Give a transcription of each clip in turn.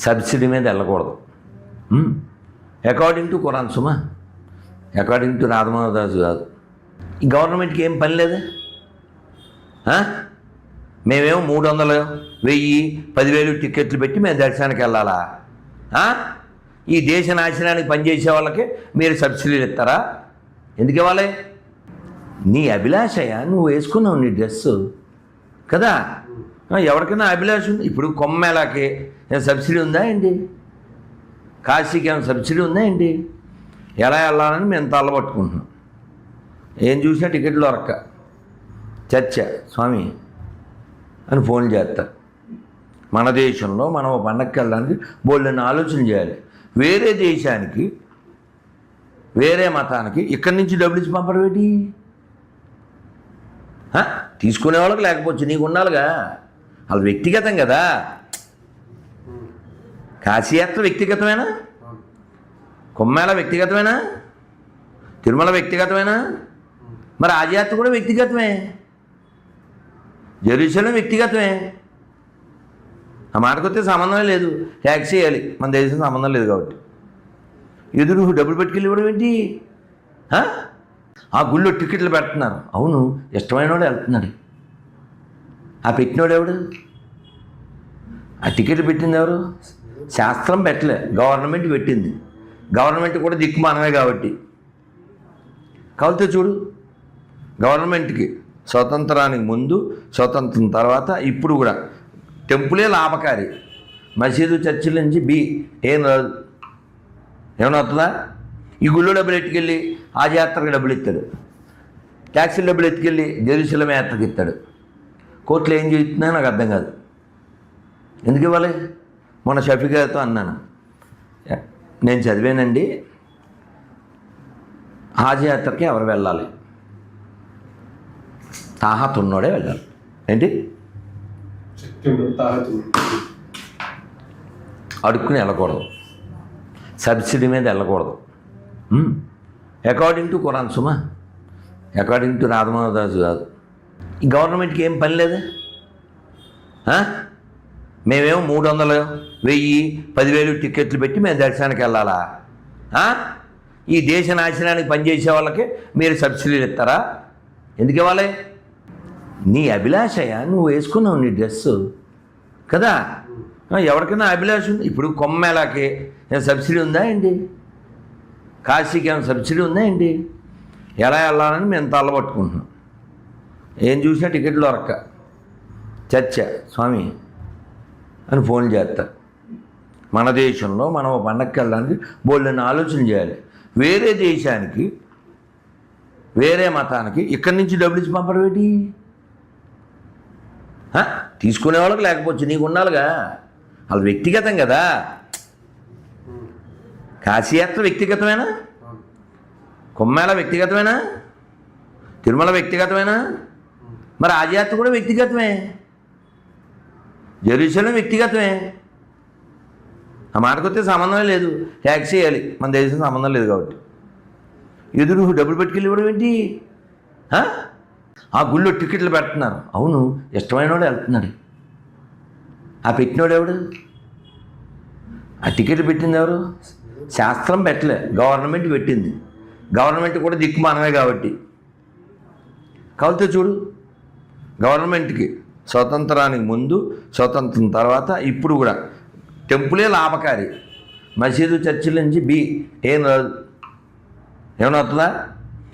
Subsidy మీద వెళ్ళకూడదు. According to Quran సుమా. అకార్డింగ్ టు రాధమాదాసు కాదు. ఈ గవర్నమెంట్కి ఏం పని లేదు? మేమేమో మూడు వందలు వెయ్యి పదివేలు టిక్కెట్లు పెట్టి మేము దర్శనానికి వెళ్ళాలా? ఈ దేశ నాశనానికి పనిచేసే వాళ్ళకి మీరు సబ్సిడీలు ఇస్తారా? ఎందుకు ఇవ్వాలి? నీ అభిలాషయ నువ్వు వేసుకున్నావు నీ డ్రెస్సు. కదా? ఎవరికైనా అభిలాష ఉంది. ఇప్పుడు కొమ్మేళాకి సబ్సిడీ ఉందా ఏంటి? కాశీకి ఏమైనా సబ్సిడీ ఉందా ఏంటి? ఎలా వెళ్ళాలని మేము తల్లబట్టుకుంటున్నాం ఏం చూసినా టికెట్లు దొరక్క. చర్చ స్వామి అని ఫోన్ చేస్తారు మన దేశంలో మనం పండగకి వెళ్ళడానికి బోళ్ళని ఆలోచన చేయాలి. వేరే దేశానికి వేరే మతానికి ఇక్కడి నుంచి డబ్బులు ఇచ్చి పంపరు ఏంటి? తీసుకునే వాళ్ళకి లేకపోవచ్చు నీకు ఉండాలిగా. వాళ్ళు వ్యక్తిగతం కదా. కాశీయాత్ర వ్యక్తిగతమేనా? కొమ్మేళ వ్యక్తిగతమేనా? తిరుమల వ్యక్తిగతమేనా? మరి ఆజయాత్ర కూడా వ్యక్తిగతమే. జెరూసలం వ్యక్తిగతమే. ఆ మాటకొస్తే సంబంధమే లేదు. ట్యాక్సీ వేయాలి మన దేశం సంబంధం లేదు కాబట్టి. ఎదురు డబ్బులు పెట్టుకెళ్ళి ఇవ్వడం ఏంటి? ఆ? గుళ్ళో టికెట్లు పెడుతున్నారు. అవును ఇష్టమైన వాడు వెళ్తున్నాడు. ఆ పెట్టినోడు ఎవడు? ఆ టికెట్ పెట్టింది ఎవరు? శాస్త్రం పెట్టలే. గవర్నమెంట్ పెట్టింది. గవర్నమెంట్ కూడా దిక్కు మనమే కాబట్టి. కావాలితే చూడు. గవర్నమెంట్కి స్వతంత్రానికి ముందు స్వతంత్రం తర్వాత ఇప్పుడు కూడా. టెంపులే లాభకారి. మసీదు చర్చిల నుంచి బి. ఏం రాదు. ఏమైనా ఈ గుళ్ళో డబ్బులు ఎత్తుకెళ్ళి ఆ డబ్బులు ఇస్తాడు. ట్యాక్సీ డబ్బులు ఎత్తుకెళ్ళి జెరూసలం యాత్రకు ఇస్తాడు. కోర్టులో ఏం చేస్తున్నా నాకు అర్థం కాదు. ఎందుకు ఇవ్వాలి? మొన్న షఫీ గారితో అన్నాను. నేను చదివానండి. హాజ్ యాత్రకి ఎవరు వెళ్ళాలి? తాహత్ ఉన్నోడే వెళ్ళాలి. ఏంటి. అడుక్కుని వెళ్ళకూడదు. సబ్సిడీ మీద వెళ్ళకూడదు. అకార్డింగ్ టు కురాన్ సుమా. అకార్డింగ్ టు రాధమాదాసు కాదు గవర్నమెంట్కి ఏం పని లేదా? మేమేమో మూడు వందలు వెయ్యి పదివేలు టిక్కెట్లు పెట్టి మేము దర్శనానికి వెళ్ళాలా? ఈ దేశ నాశనానికి పనిచేసే వాళ్ళకి మీరు సబ్సిడీలు ఇస్తారా? ఎందుకు ఇవ్వాలి? నీ అభిలాషయ నువ్వు వేసుకున్నావు నీ డ్రెస్సు. కదా? ఎవరికైనా అభిలాష ఉంది? ఇప్పుడు కొమ్మేలాకి సబ్సిడీ ఉందా ఏంటి? కాశీకి ఏమైనా సబ్సిడీ ఉందా ఏంటి? ఎలా వెళ్ళాలని మేము తల్లబట్టుకుంటున్నాం ఏం చూసినా టికెట్లు దొరక్క. చర్చ స్వామి. అని ఫోన్ చేస్తారు మన దేశంలో మనం పండగకి వెళ్ళడానికి బోళ్ళని ఆలోచన చేయాలి. వేరే దేశానికి వేరే మతానికి ఇక్కడి నుంచి డబ్బులు ఇచ్చి పంపడం ఏంటి? తీసుకునే వాళ్ళకి లేకపోవచ్చు నీకు ఉండాలిగా. వాళ్ళు వ్యక్తిగతం కదా. కాశీయాత్ర వ్యక్తిగతమేనా? కొమ్మేళ వ్యక్తిగతమేనా? తిరుమల వ్యక్తిగతమేనా? మరి ఆజయాత్ర కూడా వ్యక్తిగతమే. జెరూసలం వ్యక్తిగతమే. ఆ మాటకొస్తే సంబంధమే లేదు. ట్యాక్సీ చేయాలి. మన దేశం సంబంధం లేదు కాబట్టి. ఎదురు డబ్బులు పెట్టుకెళ్ళి ఇవ్వడం ఏంటి? ఆ? గుళ్ళో టికెట్లు పెడుతున్నారు. అవును ఇష్టమైన వాడు వెళ్తున్నాడు. ఆ పెట్టినోడు ఎవడు? ఆ టికెట్ పెట్టింది ఎవరు? శాస్త్రం పెట్టలే. గవర్నమెంట్ పెట్టింది. గవర్నమెంట్ కూడా దిక్కు మనమే కాబట్టి. కావాలితే చూడు. గవర్నమెంట్కి స్వతంత్రానికి ముందు స్వతంత్రం తర్వాత ఇప్పుడు కూడా. టెంపులే లాభకారి. మసీదు చర్చిల నుంచి బి ఏం రాదు. ఏమైనా వస్తుందా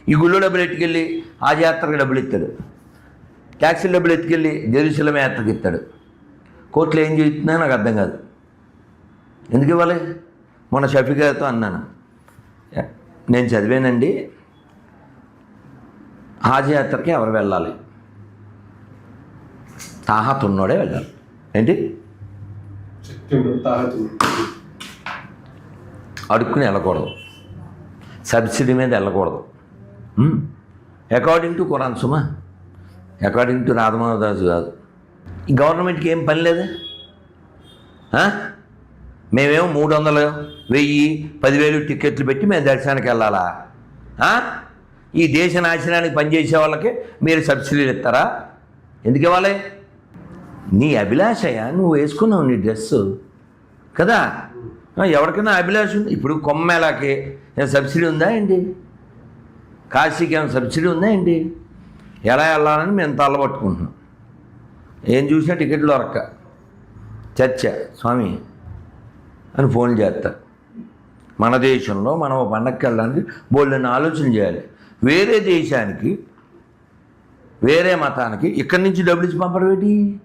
ఈ గుళ్ళో డబ్బులు ఎత్తుకెళ్ళి ఆ డబ్బులు ఇస్తాడు. ట్యాక్సీ డబ్బులు ఎత్తుకెళ్ళి జెరూసలం యాత్రకు ఇస్తాడు. కోర్టులో ఏం చేస్తున్నా నాకు అర్థం కాదు. ఎందుకు ఇవ్వాలి? మొన్న షఫీ గారితో అన్నాను. నేను చదివానండి. హాజ్ యాత్రకి ఎవరు వెళ్ళాలి? తాహత్ ఉన్నోడే వెళ్ళాలి. ఏంటి. అడుక్కుని వెళ్ళకూడదు. సబ్సిడీ మీద వెళ్ళకూడదు. అకార్డింగ్ టు కురాన్ సుమా. అకార్డింగ్ టు రాధమాదాసు కాదు. ఈ గవర్నమెంట్కి ఏం పని లేదా? మేమేమో మూడు వందలు వెయ్యి పదివేలు టికెట్లు పెట్టి మేము దర్శనానికి వెళ్ళాలా? ఈ దేశ నాశనానికి పనిచేసే వాళ్ళకి మీరు సబ్సిడీలు ఇస్తారా? ఎందుకు ఇవ్వాలి? నీ అభిలాషయ నువ్వు వేసుకున్నావు నీ డ్రెస్సు. కదా? ఎవరికైనా అభిలాష ఉంది? ఇప్పుడు కొమ్మేలాకే సబ్సిడీ ఉందా ఏంటి? కాశీకి ఏమైనా సబ్సిడీ ఉందా ఏంటి? ఎలా వెళ్ళాలని మేము తల్లబట్టుకుంటున్నాం ఏం చూసినా టికెట్లు దొరక్క. చర్చ స్వామి అని ఫోన్ చేస్తారు మన దేశంలో మనం పండగకి వెళ్ళడానికి బోళ్ళని ఆలోచన చేయాలి. వేరే దేశానికి వేరే మతానికి ఇక్కడి నుంచి డబ్బులు ఇచ్చి పంపడం ఏంటి?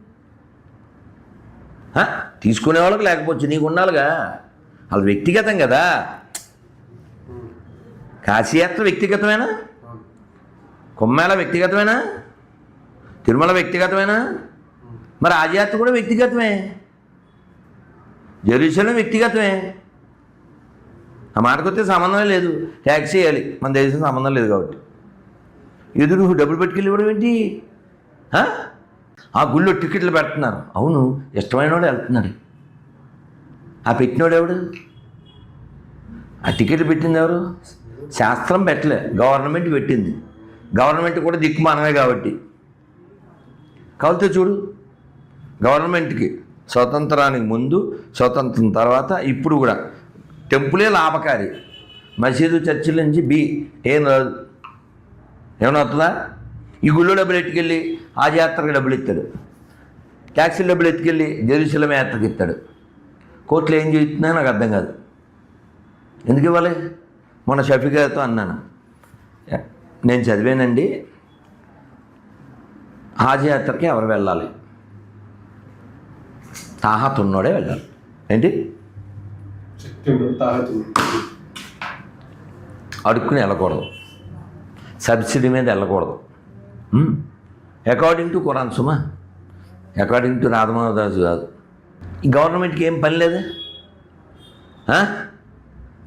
తీసుకునే వాళ్ళకి లేకపోవచ్చు నీకు ఉండాలిగా. అది వ్యక్తిగతం కదా. కాశీయాత్ర వ్యక్తిగతమేనా? కొమ్మేళ వ్యక్తిగతమేనా? తిరుమల వ్యక్తిగతమేనా? మరి ఆజయాత్ర కూడా వ్యక్తిగతమే. జెరూసలం వ్యక్తిగతమే. ఆ మాటకొస్తే సంబంధమే లేదు. ట్యాక్సీ వేయాలి. మన దేశం సంబంధం లేదు కాబట్టి. ఎదురు డబ్బులు పెట్టుకెళ్ళి ఇవ్వడం ఏంటి? ఆ? గుళ్ళో టికెట్లు పెడుతున్నారు. అవును ఇష్టమైన వాడు వెళ్తున్నాడు. ఆ పెట్టినోడు ఎవడు? ఆ టికెట్లు పెట్టింది ఎవరు? శాస్త్రం పెట్టలే గవర్నమెంట్ పెట్టింది. గవర్నమెంట్ కూడా దిక్కు మనమే కాబట్టి. కావాలితే చూడు గవర్నమెంట్కి స్వతంత్రానికి ముందు స్వతంత్రం తర్వాత ఇప్పుడు కూడా టెంపులే లాభకారి. మసీదు చర్చిల నుంచి బి ఏం రాదు. ఏమైనా వస్తుందా ఈ గుళ్ళో డబ్బులు ఎట్టుకెళ్ళి ఆ యాత్రకు డబ్బులు ఇస్తాడు. ట్యాక్సీ డబ్బులు ఎత్తుకెళ్ళి జెరూసలం యాత్రకు ఇస్తాడు. కోర్టులో ఏం చేస్తున్నా నాకు అర్థం కాదు. ఎందుకు ఇవ్వాలి? మొన్న షఫీ గారితో అన్నాను. నేను చదివానండి. హాజ్ యాత్రకి ఎవరు వెళ్ళాలి? తాహత్ ఉన్నోడే వెళ్ళాలి. ఏంటి? అడుక్కుని వెళ్ళకూడదు. సబ్సిడీ మీద వెళ్ళకూడదు. అకార్డింగ్ టు కురాన్ సుమా అకార్డింగ్ టు రాధమాదాసు కాదు. ఈ గవర్నమెంట్కి ఏం పని లేదా?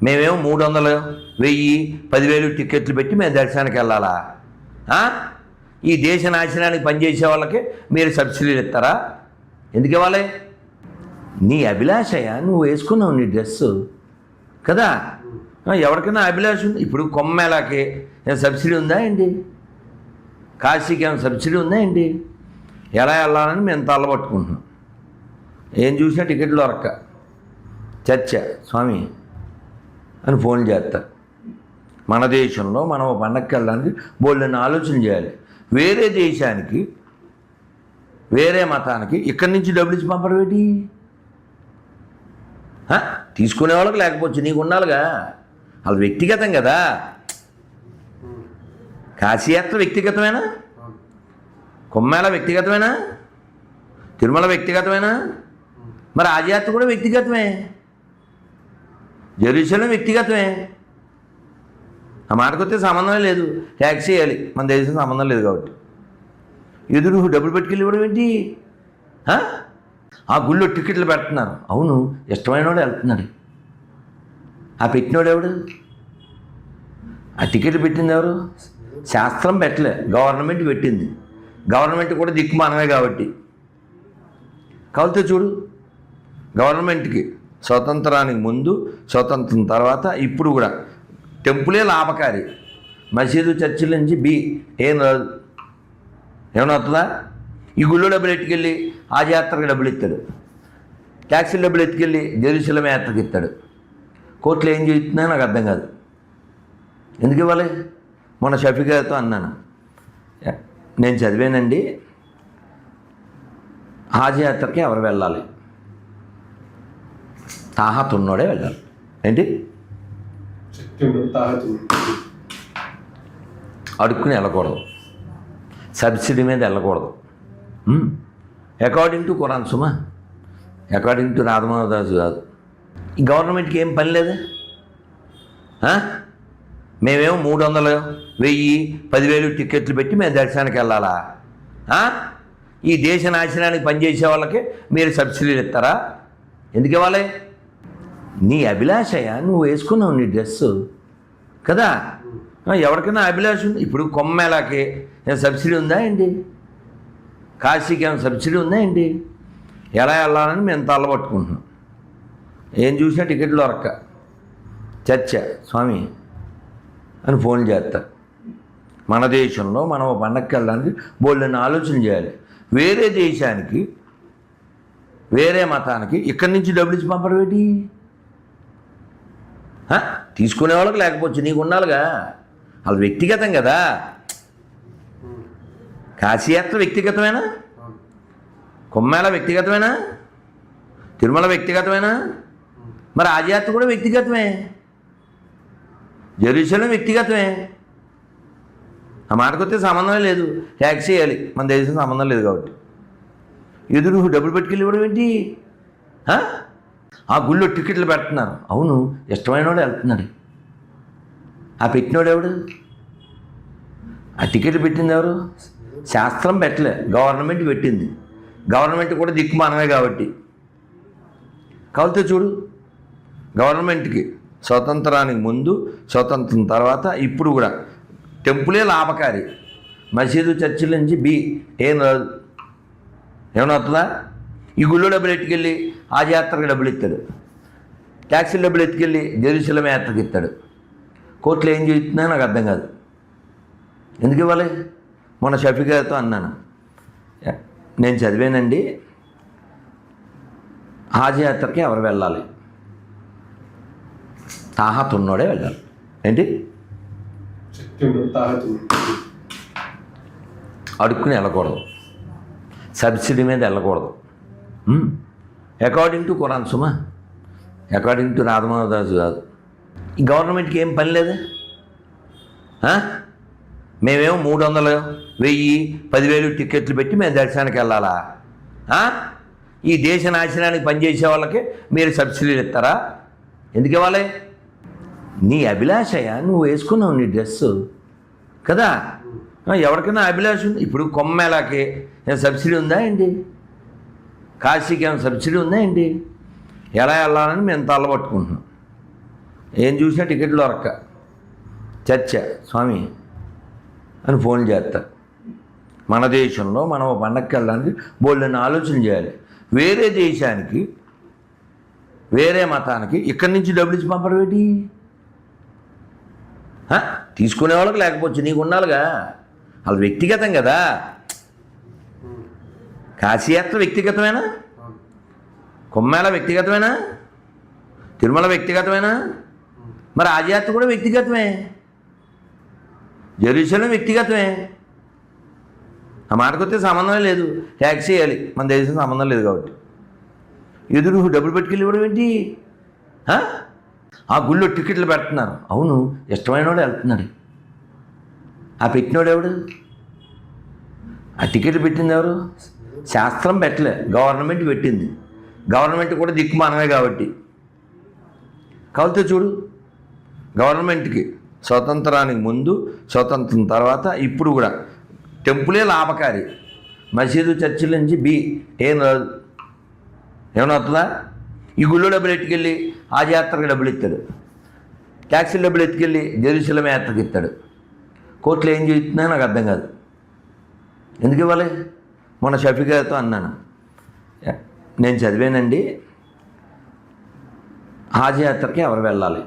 మేమేమో మూడు వందలు వెయ్యి పదివేలు టిక్కెట్లు పెట్టి మేము దర్శనానికి వెళ్ళాలా? ఈ దేశ నాశనానికి పనిచేసే వాళ్ళకి మీరు సబ్సిడీలు ఇస్తారా? ఎందుకు ఇవ్వాలి? నీ అభిలాషయ నువ్వు వేసుకున్నావు నీ డ్రెస్సు కదా? ఎవరికైనా అభిలాష ఉంది. ఇప్పుడు కొమ్మేలాకి సబ్సిడీ ఉందా ఏంటి? కాశీకి ఏమైనా సబ్సిడీ ఉందా ఏంటి? ఎలా వెళ్ళాలని మేము తల్లబట్టుకుంటున్నాం ఏం చూసినా టికెట్లు దొరక్క. చర్చ స్వామి అని ఫోన్ చేస్తారు మన దేశంలో మనం పండగకి వెళ్ళడానికి బోళ్ళని ఆలోచన చేయాలి. వేరే దేశానికి వేరే మతానికి ఇక్కడి నుంచి డబ్బులు ఇచ్చి పంపరు ఏంటి? తీసుకునే వాళ్ళకి లేకపోవచ్చు నీకు ఉండాలిగా. అది వ్యక్తిగతం కదా. కాశీయాత్ర వ్యక్తిగతమేనా? అవును కొమ్మేళ వ్యక్తిగతమేనా? తిరుమల వ్యక్తిగతమేనా? మరి ఆదియాత్ర కూడా వ్యక్తిగతమే. జెరూసలం వ్యక్తిగతమే. ఆ మాటకొస్తే సంబంధమే లేదు. ట్యాక్సీ వేయాలి. మన దేశం సంబంధం లేదు కాబట్టి. ఎదురు డబ్బులు పెట్టుకెళ్ళి ఇవ్వడం ఏంటి? ఆ? ఆ గుళ్ళో టికెట్లు పెడుతున్నారు. అవును ఇష్టమైన వాడు వెళ్తున్నాడు. ఆ పెట్టినోడు ఎవడు? ఆ టికెట్లు పెట్టింది ఎవరు? శాస్త్రం పెట్టలే గవర్నమెంట్ పెట్టింది. గవర్నమెంట్ కూడా దిక్కు మనమే కాబట్టి. కావాలితే చూడు గవర్నమెంట్కి స్వతంత్రానికి ముందు స్వతంత్రం తర్వాత ఇప్పుడు కూడా టెంపులే లాభకారి. మసీదు చర్చిల నుంచి బి ఏం రాదు. ఏమవుతుందా ఈ గుళ్ళు డబ్బులు ఎట్టుకెళ్ళి ఆ డబ్బులు ఇస్తాడు ట్యాక్సీ డబ్బులు ఎత్తుకెళ్ళి జెరూసలం యాత్రకు ఇస్తాడు కోర్టులో ఏం చేస్తున్నా నాకు అర్థం కాదు. ఎందుకు ఇవ్వాలి? మొన్న షఫీ గారితో అన్నాను. నేను చదివానండి. హాజ్ యాత్రకి ఎవరు వెళ్ళాలి? తాహత్ ఉన్నోడే వెళ్ళాలి. ఏంటి? అడుక్కుని వెళ్ళకూడదు. సబ్సిడీ మీద వెళ్ళకూడదు. అకార్డింగ్ టు కురాన్ సుమా. అకార్డింగ్ టు రాధమాదాసు కాదు ఈ గవర్నమెంట్కి ఏం పని లేదా? మేమేమో మూడు వందలు వెయ్యి పదివేలు టిక్కెట్లు పెట్టి మేము దర్శనానికి వెళ్ళాలా? ఈ దేశ నాశనానికి పనిచేసే వాళ్ళకి మీరు సబ్సిడీలు ఇస్తారా? ఎందుకు ఇవ్వాలి? నీ అభిలాషయ నువ్వు వేసుకున్నావు నీ డ్రెస్సు. కదా? ఎవరికైనా అభిలాష ఉంది. ఇప్పుడు కొమ్మేలాకి ఏం సబ్సిడీ ఉందా ఏంటి? కాశీకి ఏమైనా సబ్సిడీ ఉందా ఏంటి? ఎలా వెళ్ళాలని మేము తల్లబట్టుకుంటున్నాం ఏం చూసినా టికెట్లు దొరక్క. చర్చ స్వామి. అని ఫోన్ చేస్తారు మన దేశంలో మనం పండగకి వెళ్ళడానికి బోళ్ళని ఆలోచన చేయాలి. వేరే దేశానికి వేరే మతానికి ఇక్కడి నుంచి డబ్బులు ఇచ్చి పంపరు ఏంటి? తీసుకునే వాళ్ళకి లేకపోవచ్చు నీకు ఉండాలిగా. అది వ్యక్తిగతం కదా. కాశీయాత్ర వ్యక్తిగతమేనా? కుమ్మేళ కొమ్మేళ వ్యక్తిగతమేనా? తిరుమల వ్యక్తిగతమేనా? మరి ఆజయాత్ర కూడా వ్యక్తిగతమే. జెరూసలం వ్యక్తిగతమే. ఆ మాటకొస్తే సంబంధమే లేదు. ట్యాక్సీ చేయాలి. మన దేశం సంబంధం లేదు కాబట్టి. ఎదురు డబ్బులు పెట్టుకెళ్ళి ఇవ్వడం ఏంటి? ఆ? ఆ గుళ్ళో టికెట్లు పెడుతున్నారు. అవును ఇష్టమైన వాడు వెళ్తున్నాడు. ఆ పెట్టినోడు ఎవడు? ఆ టికెట్లు పెట్టింది ఎవరు? శాస్త్రం పెట్టలే. గవర్నమెంట్ పెట్టింది. గవర్నమెంట్ కూడా దిక్కు మనమే కాబట్టి. కావాలితే చూడు. గవర్నమెంట్కి. స్వతంత్రానికి ముందు స్వతంత్రం తర్వాత ఇప్పుడు కూడా. టెంపులే లాభకారి. మసీదు చర్చిల నుంచి బి ఏం రాదు. ఏమన్నా ఈ గుళ్ళో డబ్బులు ఎట్టుకెళ్ళి ఆ డబ్బులు ఇస్తాడు. ట్యాక్సీ డబ్బులు ఎత్తుకెళ్ళి జెరూసలం యాత్రకు ఇస్తాడు. కోర్టులో ఏం చేస్తున్నా నాకు అర్థం కాదు. ఎందుకు ఇవ్వాలి? మొన్న షఫీ గారితో అన్నాను. నేను చదివానండి. హాజ్ యాత్రకి ఎవరు వెళ్ళాలి? తాహత్ ఉన్నోడే వెళ్ళాలి. ఏంటి? అడుక్కుని వెళ్ళకూడదు. సబ్సిడీ మీద వెళ్ళకూడదు. అకార్డింగ్ టు కురాన్ సుమా. అకార్డింగ్ టు రాధమాదాసు కాదు. ఈ గవర్నమెంట్కి ఏం పని లేదు? మేమేమో మూడు వందలు వెయ్యి పదివేలు టికెట్లు పెట్టి మేము దర్శనానికి వెళ్ళాలా? ఈ దేశ నాశనానికి పనిచేసే వాళ్ళకి మీరు సబ్సిడీలు ఇస్తారా? ఎందుకు ఇవ్వాలి? నీ అభిలాషయ నువ్వు వేసుకున్నావు నీ డ్రెస్సు. కదా? ఎవరికైనా అభిలాష ఉంది? ఇప్పుడు కొమ్మేలాకే సబ్సిడీ ఉందా ఏంటి? కాశీకి ఏమైనా సబ్సిడీ ఉందా ఏంటి? ఎలా వెళ్ళాలని మేము తల్లబట్టుకుంటున్నాం ఏం చూసినా టికెట్లు దొరక్క. చర్చ స్వామి అని ఫోన్ చేస్తారు మన దేశంలో మనం పండగకి వెళ్ళడానికి బోళ్ళని ఆలోచన చేయాలి. వేరే దేశానికి వేరే మతానికి ఇక్కడి నుంచి డబ్బులు ఇచ్చి పంపడం ఏంటి? తీసుకునే వాళ్ళకి లేకపోవచ్చు నీకు ఉండాలిగా. అది వ్యక్తిగతం కదా. కాశీయాత్ర వ్యక్తిగతమేనా? కొమ్మేళ వ్యక్తిగతమేనా? తిరుమల వ్యక్తిగతమేనా? మరి ఆజయాత్ర కూడా వ్యక్తిగతమే. జెరూసలం వ్యక్తిగతమే. ఆ మాటకొస్తే సంబంధమే లేదు. ట్యాక్స్ చేయాలి మన దేశం సంబంధం లేదు కాబట్టి. ఎదురు డబ్బులు పెట్టుకెళ్ళి ఇవ్వడం ఏంటి? ఆ? గుళ్ళో టికెట్లు పెడుతున్నారు అవును ఇష్టమైన వాడు వెళ్తున్నాడు. ఆ పెట్టినోడు ఎవడు? ఆ టికెట్లు పెట్టింది ఎవరు? శాస్త్రం పెట్టలే గవర్నమెంట్ పెట్టింది. గవర్నమెంట్ కూడా దిక్కు మనమే కాబట్టి. కావాలితే చూడు గవర్నమెంట్కి స్వతంత్రానికి ముందు స్వతంత్రం తర్వాత ఇప్పుడు కూడా టెంపులే లాభకారి. మసీదు చర్చిల నుంచి బి ఏం రాదు. ఏమవుతుందా ఈ గుళ్ళో డబ్బులు ఎట్టుకెళ్ళి ఆ యాత్రకు డబ్బులు ఇస్తాడు. ట్యాక్సీల డబ్బులు ఎత్తుకెళ్ళి జెరూసలం యాత్రకు ఇస్తాడు. కోర్టులో ఏం చేస్తున్నా నాకు అర్థం కాదు. ఎందుకు ఇవ్వాలి? మొన్న షఫీ గారితో అన్నాను. నేను చదివానండి. హాజ్ యాత్రకి ఎవరు వెళ్ళాలి?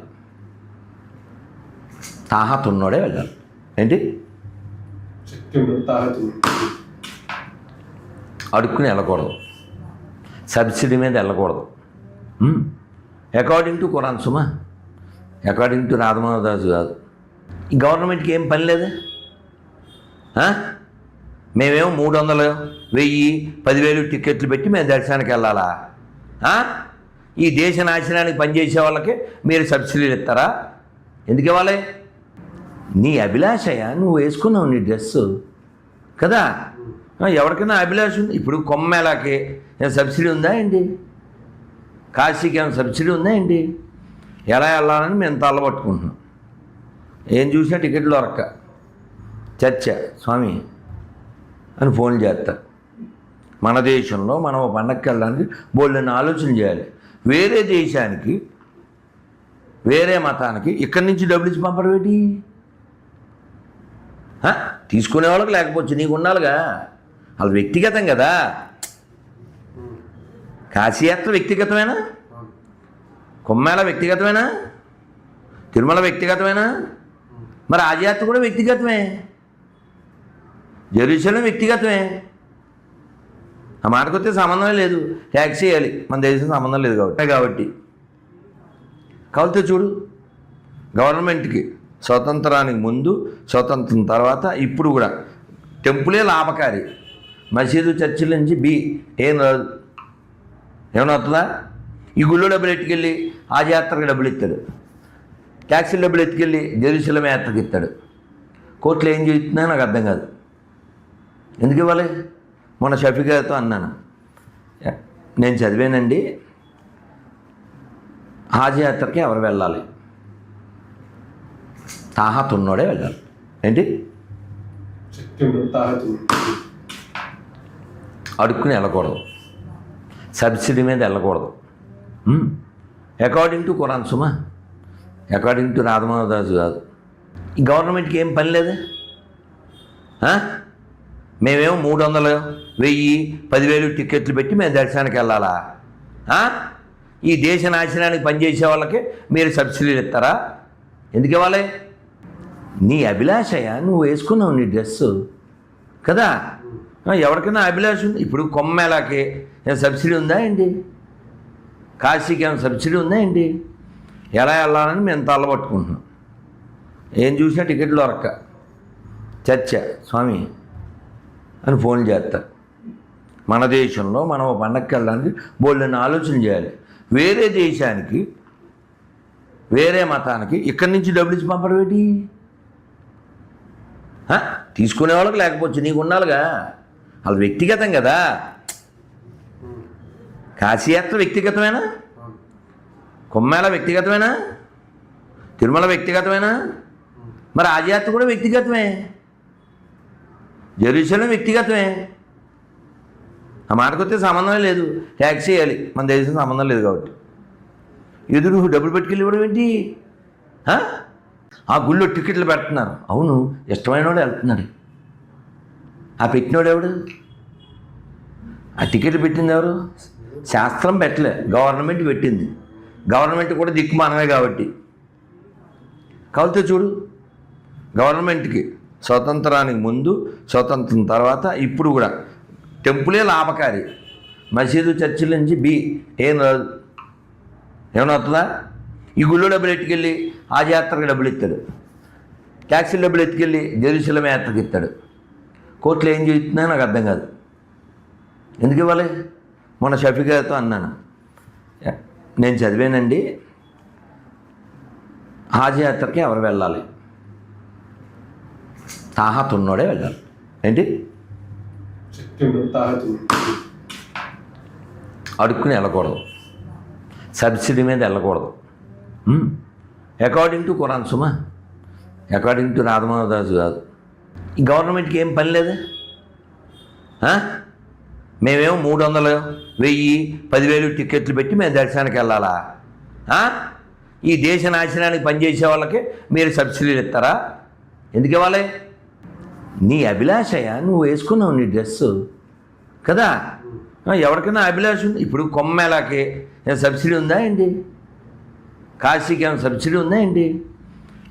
తాహత్ ఉన్నోడే వెళ్ళాలి. ఏంటి? అడుక్కుని వెళ్ళకూడదు. సబ్సిడీ మీద వెళ్ళకూడదు. అకార్డింగ్ టు కురాన్ సుమా అకార్డింగ్ టు రాధమాదాసు కాదు ఈ గవర్నమెంట్కి ఏం పని లేదు? మేమేమో మూడు వందలు వెయ్యి పదివేలు టిక్కెట్లు పెట్టి మేము దర్శనానికి వెళ్ళాలా? ఈ దేశ నాశనానికి పనిచేసే వాళ్ళకి మీరు సబ్సిడీలు ఇస్తారా? ఎందుకు ఇవ్వాలి? నీ అభిలాషయ నువ్వు వేసుకున్నావు నీ డ్రెస్సు కదా? ఎవరికైనా అభిలాష ఉంది. ఇప్పుడు కొమ్మేలాకి సబ్సిడీ ఉందా ఏంటి? కాశీకి ఏమైనా సబ్సిడీ ఉందా ఏంటి ఎలా వెళ్ళాలని మేము తల్లబట్టుకుంటున్నాం ఏం చూసినా టికెట్లు దొరక్క. చర్చ స్వామి అని ఫోన్ చేస్తారు మన దేశంలో మనం పండగకి వెళ్ళడానికి బోళ్ళని ఆలోచన చేయాలి. వేరే దేశానికి వేరే మతానికి ఇక్కడి నుంచి డబ్బులు ఇచ్చి పంపరు ఏంటి? తీసుకునే వాళ్ళకి లేకపోవచ్చు నీకు ఉండాలిగా. అది వ్యక్తిగతం కదా. కాశీయాత్ర వ్యక్తిగతమేనా? అవును కొమ్మేళ వ్యక్తిగతమేనా? తిరుమల వ్యక్తిగతమేనా? మరి ఆదియాత్ర కూడా వ్యక్తిగతమే. జెరూసలం వ్యక్తిగతమే. ఆ మాటకొస్తే సంబంధమే లేదు. ట్యాక్సీ చేయాలి. మన దేశం సంబంధం లేదు కాబట్టి. కాబట్టి కావాలితే చూడు. గవర్నమెంట్కి స్వతంత్రానికి ముందు స్వతంత్రం తర్వాత ఇప్పుడు కూడా టెంపులే లాభకారి. మసీదు చర్చిల నుంచి బి ఏం రాదు ఏమైనా వస్తుందా ఈ గుళ్ళో డబ్బులు ఎత్తుకెళ్ళి ఆ యాత్రకు డబ్బులు ఇస్తాడు. ట్యాక్సీల డబ్బులు ఎత్తుకెళ్ళి జెరూసలం యాత్రకు ఇస్తాడు. కోర్టులో ఏం చేస్తున్నా నాకు అర్థం కాదు. ఎందుకు ఇవ్వాలి? మొన్న షఫీగాతో అన్నాను. నేను చదివానండి. హాజ్ యాత్రకి ఎవరు వెళ్ళాలి? తాహత్ ఉన్నోడే వెళ్ళాలి. ఏంటి. అడుక్కుని వెళ్ళకూడదు. సబ్సిడీ మీద వెళ్ళకూడదు. అకార్డింగ్ టు కురాన్ సుమా. అకార్డింగ్ టు రాధమానదాసు కాదు. ఈ గవర్నమెంట్కి ఏం పని లేదు? మేమేమో మూడు వందలు వెయ్యి పదివేలు టికెట్లు పెట్టి మేము దర్శనానికి వెళ్ళాలా? ఈ దేశ నాశనానికి పనిచేసే వాళ్ళకి మీరు సబ్సిడీలు ఇస్తారా? ఎందుకు ఇవ్వాలి? నీ అభిలాషయ నువ్వు వేసుకున్నావు నీ డ్రెస్సు. కదా? ఎవరికైనా అభిలాష ఉంది. ఇప్పుడు కొమ్మేళాకి ఏమైనా సబ్సిడీ ఉందా ఏంటి కాశీకి ఏమైనా సబ్సిడీ ఉందా ఏంటి ఎలా వెళ్ళాలని మేము తల్లబట్టుకుంటున్నాం ఏం చూసినా టికెట్లు దొరక్క. చర్చ స్వామి అని ఫోన్ చేస్తారు. మన దేశంలో మనం పండగకి వెళ్ళడానికి బోళ్ళని ఆలోచన చేయాలి. వేరే దేశానికి వేరే మతానికి ఇక్కడి నుంచి డబ్బులు ఇచ్చి పంపడం ఏంటి? తీసుకునే వాళ్ళకి లేకపోవచ్చు నీకు ఉండాలిగా. వాళ్ళు వ్యక్తిగతం కదా. కాశీయాత్ర వ్యక్తిగతమేనా? కొమ్మేళ వ్యక్తిగతమేనా? తిరుమల వ్యక్తిగతమేనా? మరి ఆజయాత్ర కూడా వ్యక్తిగతమే. జెరూసలం వ్యక్తిగతమే. ఆ మాటకొస్తే సంబంధమే లేదు. ట్యాక్స్ చేయాలి. మన దేశం సంబంధం లేదు కాబట్టి. ఎదురు డబ్బులు పెట్టుకెళ్ళి ఇవ్వడం ఏంటి? ఆ? ఆ గుళ్ళో టికెట్లు పెడుతున్నారు. అవును ఇష్టమైన వాడు వెళ్తున్నాడు. ఆ పెట్టినోడు ఎవడు? ఆ టికెట్లు పెట్టింది ఎవరు? శాస్త్రం పెట్టలే. గవర్నమెంట్ పెట్టింది. గవర్నమెంట్ కూడా దిక్కు మనమే కాబట్టి. కావాలితే చూడు. గవర్నమెంట్కి స్వతంత్రానికి ముందు స్వతంత్రం తర్వాత ఇప్పుడు కూడా. టెంపులే లాభకారి. మసీదు చర్చిల నుంచి బి ఏం రాదు ఏమవుతుందా ఈ గుళ్ళో డబ్బులు ఎత్తుకెళ్ళి ఆ డబ్బులు ఇస్తాడు. ట్యాక్సీ డబ్బులు ఎత్తుకెళ్ళి జెరూసలం యాత్రకు ఇస్తాడు. కోర్టులో ఏం చేస్తున్నాయో నాకు అర్థం కాదు. ఎందుకు ఇవ్వాలి? మొన్న షఫీగాతో అన్నాను. నేను చదివానండి. హాజ్ యాత్రకి ఎవరు వెళ్ళాలి? తాహత్ ఉన్నోడే వెళ్ళాలి. ఏంటి. అడుక్కుని వెళ్ళకూడదు. సబ్సిడీ మీద వెళ్ళకూడదు. అకార్డింగ్ టు కురాన్ సుమా. అకార్డింగ్ టు రాధమానదాసు కాదు ఈ గవర్నమెంట్కి ఏం పని లేదు? మేమేమో మూడు వందలు వెయ్యి పదివేలు టికెట్లు పెట్టి మేము దర్శనానికి వెళ్ళాలా? ఈ దేశ నాశనానికి పనిచేసే వాళ్ళకి మీరు సబ్సిడీలు ఇస్తారా? ఎందుకు ఇవ్వాలి? నీ అభిలాషయ నువ్వు వేసుకున్నావు నీ డ్రెస్సు. కదా? ఎవరికైనా అభిలాష ఉంది. ఇప్పుడు కొమ్మేళాకి సబ్సిడీ ఉందా ఏంటి? కాశీకి ఏమైనా సబ్సిడీ ఉందా ఏంటి?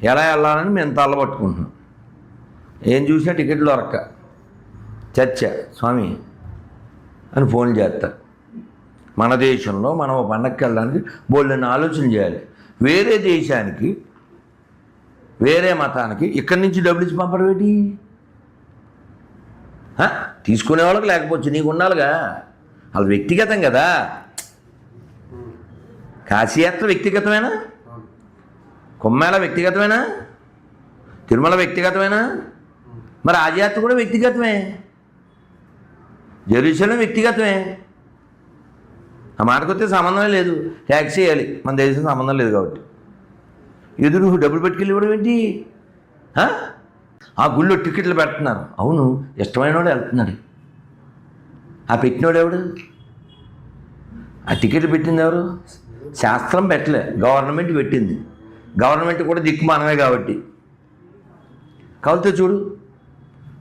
ఎలా వెళ్ళాలని మేము తల్లబట్టుకుంటున్నాం ఏం చూసినా టికెట్లు దొరక్క. చర్చ స్వామి. అని ఫోన్ చేస్తారు మన దేశంలో మనం పండగకి వెళ్ళడానికి బోళ్ళని ఆలోచన చేయాలి. వేరే దేశానికి వేరే మతానికి ఇక్కడి నుంచి డబ్బులు ఇచ్చి పంపడం ఏంటి? తీసుకునే వాళ్ళకి లేకపోవచ్చు నీకు ఉండాలిగా. అది వ్యక్తిగతం కదా. కాశీయాత్ర వ్యక్తిగతమేనా? కొమ్మేళ వ్యక్తిగతమేనా? తిరుమల వ్యక్తిగతమేనా? మరి ఆజయాత్ర కూడా వ్యక్తిగతమే. జెరూసలం వ్యక్తిగతమే. ఆ మాటకొస్తే సంబంధమే లేదు. ట్యాక్స్ చేయాలి. మన దేశం సంబంధం లేదు కాబట్టి. ఎదురు డబ్బులు పెట్టుకెళ్ళి ఇవ్వడం ఏంటి ఆ? గుళ్ళో టికెట్లు పెడుతున్నారు. అవును ఇష్టమైన వాడు వెళ్తున్నాడు. ఆ పెట్టినోడు ఎవడు? ఆ టికెట్లు పెట్టింది ఎవరు? శాస్త్రం పెట్టలే. గవర్నమెంట్ పెట్టింది. గవర్నమెంట్ కూడా దిక్కు మనమే కాబట్టి. కావాలితే చూడు.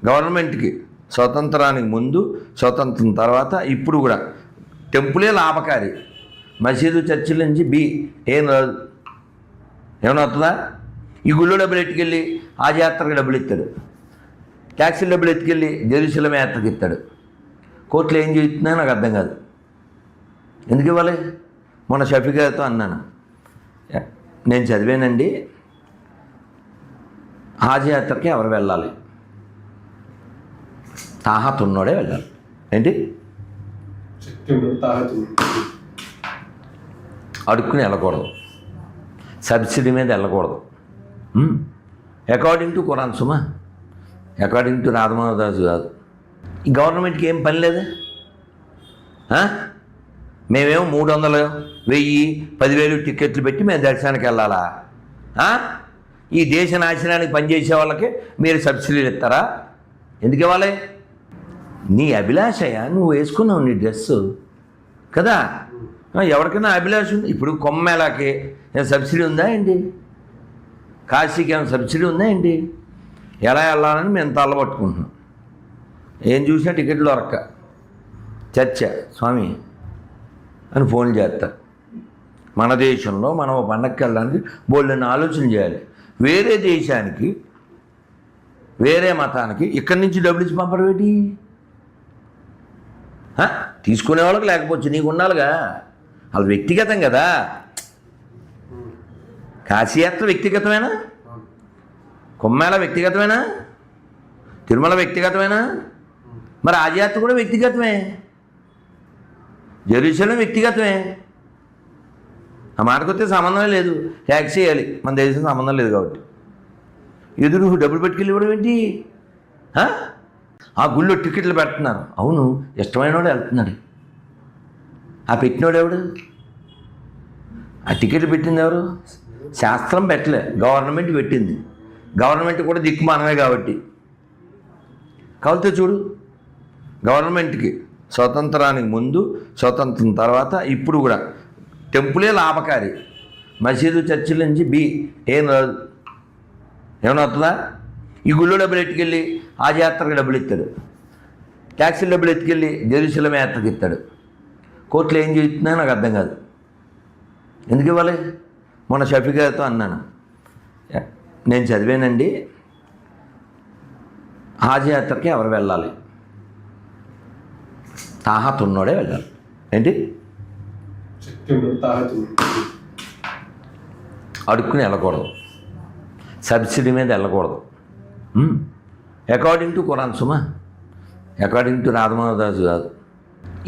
గవర్నమెంట్కి స్వతంత్రానికి ముందు స్వతంత్రం తర్వాత ఇప్పుడు కూడా. టెంపులే లాభకారి. మసీదు చర్చిల నుంచి బి ఏం రాదు. ఏమవుతుందా ఈ గుళ్ళో డబ్బులు ఎత్తుకెళ్ళి ఆ జాతరకు డబ్బులు ఇస్తాడు. ట్యాక్సీ డబ్బులు ఎత్తుకెళ్ళి జెరూసలం యాత్రకు ఇస్తాడు. కోర్టులు ఏం చేస్తున్నాయో నాకు అర్థం కాదు. ఎందుకు ఇవ్వాలి? మొన్న షఫీగారితో అన్నాను. నేను చదివానండి. హాజయాత్రకి ఎవరు వెళ్ళాలి? తాహత్ ఉన్నోడే వెళ్ళాలి. ఏంటి? అడుక్కుని వెళ్ళకూడదు. సబ్సిడీ మీద వెళ్ళకూడదు. అకార్డింగ్ టు కురాన్ సుమా. అకార్డింగ్ టు రాధమాదాసు కాదు ఈ గవర్నమెంట్కి ఏం పని లేదు? మేమేమో మూడు వందలు వెయ్యి పదివేలు టికెట్లు పెట్టి మేము దర్శనానికి వెళ్ళాలా? ఈ దేశ నాశనానికి పనిచేసే వాళ్ళకి మీరు సబ్సిడీలు ఇస్తారా? ఎందుకు ఇవ్వాలి? నీ అభిలాషయ? నువ్వు వేసుకున్నావు నీ డ్రెస్సు. కదా? ఎవరికైనా అభిలాష ఉంది? ఇప్పుడు కొమ్మెలాకే సబ్సిడీ ఉందా ఏంటి? కాశీకి ఏమైనా సబ్సిడీ ఉందా ఏంటి? ఎలా వెళ్ళాలని మేము తల్లబట్టుకుంటున్నాం ఏం చూసినా టికెట్లు దొరక్క. చర్చ స్వామి అని ఫోన్ చేస్తారు మన దేశంలో మనం పండగకి వెళ్ళడానికి బోళ్ళని ఆలోచన చేయాలి. వేరే దేశానికి వేరే మతానికి ఇక్కడి నుంచి డబ్బులు ఇచ్చి పంపడం ఏంటి? తీసుకునే వాళ్ళకి లేకపోవచ్చు నీకు ఉండాలిగా వాళ్ళు వ్యక్తిగతం కదా. కాశీయాత్ర వ్యక్తిగతమేనా? కొమ్మేళ వ్యక్తిగతమేనా? తిరుమల వ్యక్తిగతమేనా? మరి ఆజయాత్ర కూడా వ్యక్తిగతమే. జెరూసలం వ్యక్తిగతమే. ఆ మాటకొస్తే సంబంధమే లేదు. ట్యాక్స్ చేయాలి. మన దేశం సంబంధం లేదు కాబట్టి. ఎదురు డబ్బులు పెట్టుకెళ్ళి ఇవ్వడం ఏంటి? ఆ? గుళ్ళో టికెట్లు పెడుతున్నారు. అవును ఇష్టమైన వాడు వెళ్తున్నాడు. ఆ పెట్టినోడు ఎవడు? ఆ టికెట్లు పెట్టింది ఎవరు? శాస్త్రం పెట్టలే గవర్నమెంట్ పెట్టింది. గవర్నమెంట్ కూడా దిక్కుమానమే కాబట్టి. కాబట్టి చూడు గవర్నమెంట్కి స్వతంత్రానికి ముందు స్వతంత్రం తర్వాత ఇప్పుడు కూడా టెంపులే లాభకారి. మసీదు చర్చిల నుంచి బి ఏం రాదు? ఏమైనా వస్తుందా? ఈ గుళ్ళో డబ్బులు ఎత్తుకెళ్ళి ఆ యాత్రకు డబ్బులు ఇస్తాడు. ట్యాక్సీల డబ్బులు ఎత్తుకెళ్ళి జెరూసలం యాత్రకు ఇస్తాడు. కోర్టులో ఏం చేస్తున్నా నాకు అర్థం కాదు. ఎందుకు ఇవ్వాలి? మొన్న షఫీగారితో అన్నాను. నేను చదివానండి. హాజ్ యాత్రకి ఎవరు వెళ్ళాలి? తాహత్ ఉన్నోడే వెళ్ళాలి. ఏంటి? అడుక్కుని వెళ్ళకూడదు. సబ్సిడీ మీద వెళ్ళకూడదు. అకార్డింగ్ టు కురాన్ సుమా అకార్డింగ్ టు రాధమాదాసు కాదు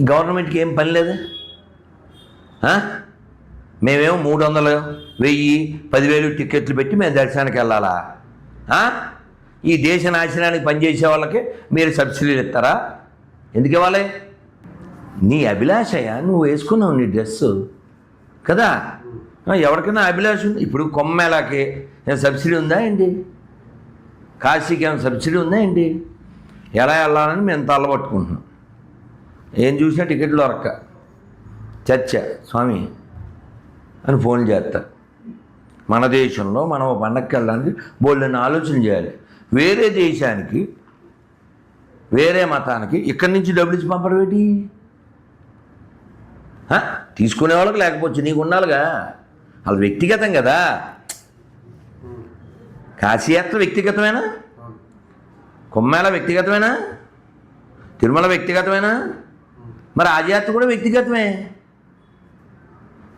ఈ గవర్నమెంట్కి ఏం పని లేదు? మేమేమో మూడు వందలు వెయ్యి పదివేలు టిక్కెట్లు పెట్టి మేము దర్శనానికి వెళ్ళాలా? ఈ దేశ నాశనానికి పనిచేసే వాళ్ళకి మీరు సబ్సిడీలు ఇస్తారా? ఎందుకు ఇవ్వాలి? నీ అభిలాషయ నువ్వు వేసుకున్నావు నీ డ్రెస్సు. కదా? ఎవరికైనా అభిలాష ఉంది. ఇప్పుడు కొమ్మేళాకి సబ్సిడీ ఉందా ఏంటి? కాశీకి ఏమైనా సబ్సిడీ ఉందా ఏంటి ఎలా వెళ్ళాలని మేము తల్లబట్టుకుంటున్నాం ఏం చూసినా టికెట్లు దొరక్క. చర్చ స్వామి అని ఫోన్ చేస్తారు మన దేశంలో మనం పండగకి వెళ్ళడానికి బోళ్ళని ఆలోచన చేయాలి. వేరే దేశానికి వేరే మతానికి ఇక్కడి నుంచి డబ్బులు ఇచ్చి పంపడం ఏంటి? తీసుకునే వాళ్ళకి లేకపోవచ్చు నీకు ఉండాలిగా. వాళ్ళు వ్యక్తిగతం కదా. కాశీయాత్ర వ్యక్తిగతమేనా? కొమ్మేళ వ్యక్తిగతమేనా? తిరుమల వ్యక్తిగతమేనా? మరి ఆజయాత్ర కూడా వ్యక్తిగతమే.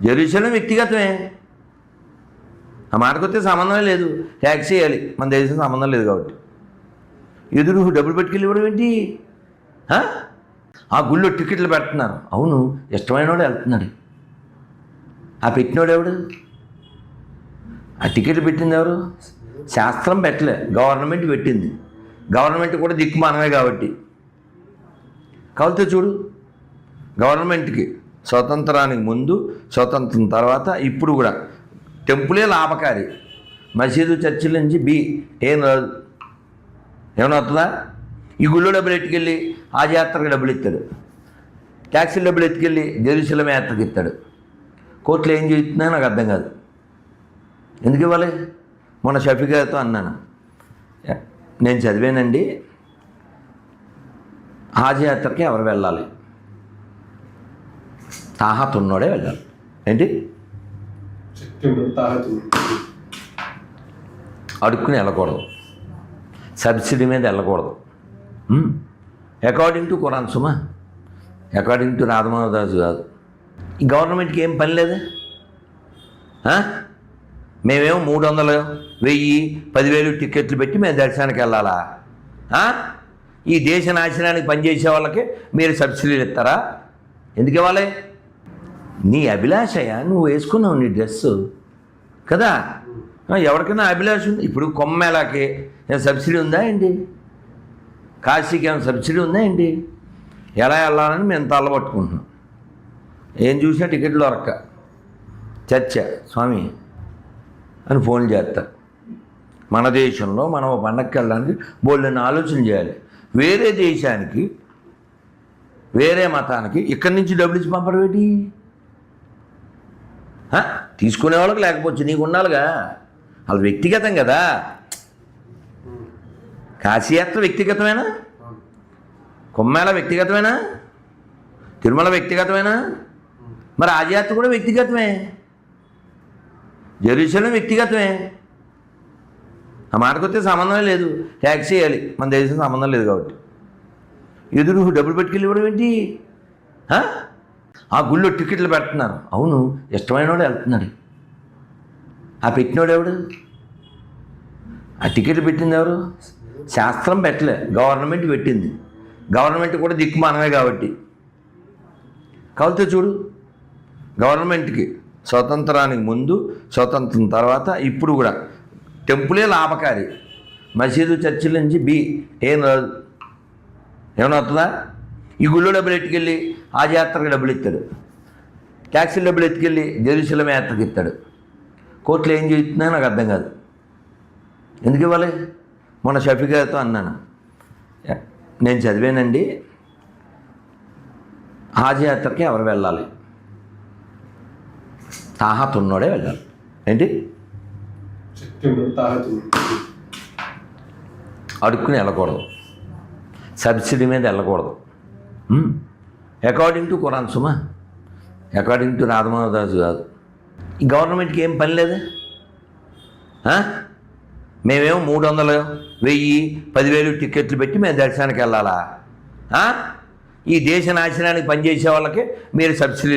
జెరూసలం వ్యక్తిగతమే. ఆ మాటకొస్తే సంబంధమే లేదు. ట్యాక్స్ చేయాలి. మన దేశం సంబంధం లేదు కాబట్టి. ఎదురు డబ్బులు పెట్టుకెళ్ళి ఇవ్వడం ఏంటి? ఆ? ఆ గుళ్ళో టికెట్లు పెడుతున్నారు. అవును ఇష్టమైన వాడు వెళ్తున్నాడు. ఆ పెట్టినోడు ఎవడు? ఆ టికెట్లు పెట్టింది ఎవరు? శాస్త్రం పెట్టలే. గవర్నమెంట్ పెట్టింది. గవర్నమెంట్ కూడా దిక్కు మనమే కాబట్టి. కాబట్టి చూడు. గవర్నమెంట్కి స్వతంత్రానికి ముందు స్వతంత్రం తర్వాత ఇప్పుడు కూడా. టెంపులే లాభకారి. మసీదు చర్చిల నుంచి బి ఏం రాదు ఏమైనా ఈ గుళ్ళో డబ్బులు ఎత్తుకెళ్ళి ఆ డబ్బులు ఇస్తాడు ట్యాక్సీ డబ్బులు ఎత్తుకెళ్ళి జెరూసలం యాత్రకు ఇస్తాడు కోర్టులో ఏం చేస్తున్నా నాకు అర్థం కాదు. ఎందుకు ఇవ్వాలి? మొన్న షఫీగారితో అన్నాను. నేను చదివానండి. హాజ్ యాత్రకి ఎవరు వెళ్ళాలి? తాహత్ ఉన్నోడే వెళ్ళాలి. ఏంటి? అడుక్కుని వెళ్ళకూడదు. సబ్సిడీ మీద వెళ్ళకూడదు. అకార్డింగ్ టు కురాన్ సుమా. అకార్డింగ్ టు రాధమాధవదాసు కాదు ఈ గవర్నమెంట్కి ఏం పని లేదు? మేమేమో మూడు వందలు వెయ్యి పదివేలు టికెట్లు పెట్టి మేము దర్శనానికి వెళ్ళాలా? ఈ దేశ నాశనానికి పనిచేసే వాళ్ళకి మీరు సబ్సిడీలు ఇస్తారా? ఎందుకు ఇవ్వాలి నీ అభిలాషయ నువ్వు వేసుకున్నావు నీ డ్రెస్సు. కదా? ఎవరికైనా అభిలాష ఉంది. ఇప్పుడు కొమ్మేళాకి సబ్సిడీ ఉందా ఏంటి? కాశీకి ఏమైనా సబ్సిడీ ఉందా ఏంటి? ఎలా వెళ్ళాలని మేము తల్లబట్టుకుంటున్నాం ఏం చూసినా టికెట్లు దొరక్క. చర్చ స్వామి. అని ఫోన్ చేస్తారు మన దేశంలో మనం పండగకి వెళ్ళడానికి బోళ్ళని ఆలోచన చేయాలి. వేరే దేశానికి వేరే మతానికి ఇక్కడి నుంచి డబ్బులు ఇచ్చి పంపడం ఏంటి? తీసుకునే వాళ్ళకి లేకపోవచ్చు నీకు ఉండాలిగా. వాళ్ళ వ్యక్తిగతం కదా. కాశీయాత్ర వ్యక్తిగతమేనా? కొమ్మేళ వ్యక్తిగతమేనా? తిరుమల వ్యక్తిగతమేనా? మరి ఆజయాత్ర కూడా వ్యక్తిగతమే. జెరూసలం వ్యక్తిగతమే. ఆ మాటకొస్తే సంబంధమే లేదు. ట్యాక్స్ చేయాలి. మన దేశం సంబంధం లేదు కాబట్టి. ఎదురు డబ్బులు పెట్టుకెళ్ళి ఇవ్వడం ఏంటి? ఆ? గుళ్ళో టికెట్లు పెడుతున్నారు. అవును ఇష్టమైన వాడు వెళ్తున్నాడు. ఆ పెట్టినోడు ఎవడు? ఆ టికెట్లు పెట్టింది ఎవరు? శాస్త్రం పెట్టలే. గవర్నమెంట్ పెట్టింది. గవర్నమెంట్ కూడా దిక్కు మనమే కాబట్టి. కావాలితే చూడు. గవర్నమెంట్కి స్వతంత్రానికి ముందు స్వతంత్రం తర్వాత ఇప్పుడు కూడా. టెంపులే లాభకారి. మసీదు చర్చిల నుంచి బి ఏం రాదు. ఏమవుతుందా ఈ గుళ్ళో డబ్బులు ఎత్తుకెళ్ళి ఆ జాతరకు డబ్బులు ఇస్తాడు. ట్యాక్సీ డబ్బులు ఎత్తుకెళ్ళి జెరూసలం యాత్రకు ఇస్తాడు. కోర్టులో ఏం చేస్తున్నాయో నాకు అర్థం కాదు. ఎందుకు ఇవ్వాలి? మొన్న షఫీగారితో అన్నాను. నేను చదివానండి. హాజ్ యాత్రకి ఎవరు వెళ్ళాలి? తాహత్ ఉన్నోడే వెళ్ళాలి. ఏంటి. అడుక్కుని వెళ్ళకూడదు. సబ్సిడీ మీద వెళ్ళకూడదు. అకార్డింగ్ టు కురాన్ సుమా. అకార్డింగ్ టు రాధమాధవదాసు కాదు ఈ గవర్నమెంట్కి ఏం పని లేదు? మేమేమో మూడు వందలు వెయ్యి పదివేలు టికెట్లు పెట్టి మేము దర్శనానికి వెళ్ళాలా? ఈ దేశ నాశనానికి పనిచేసే వాళ్ళకి మీరు సబ్సిడీ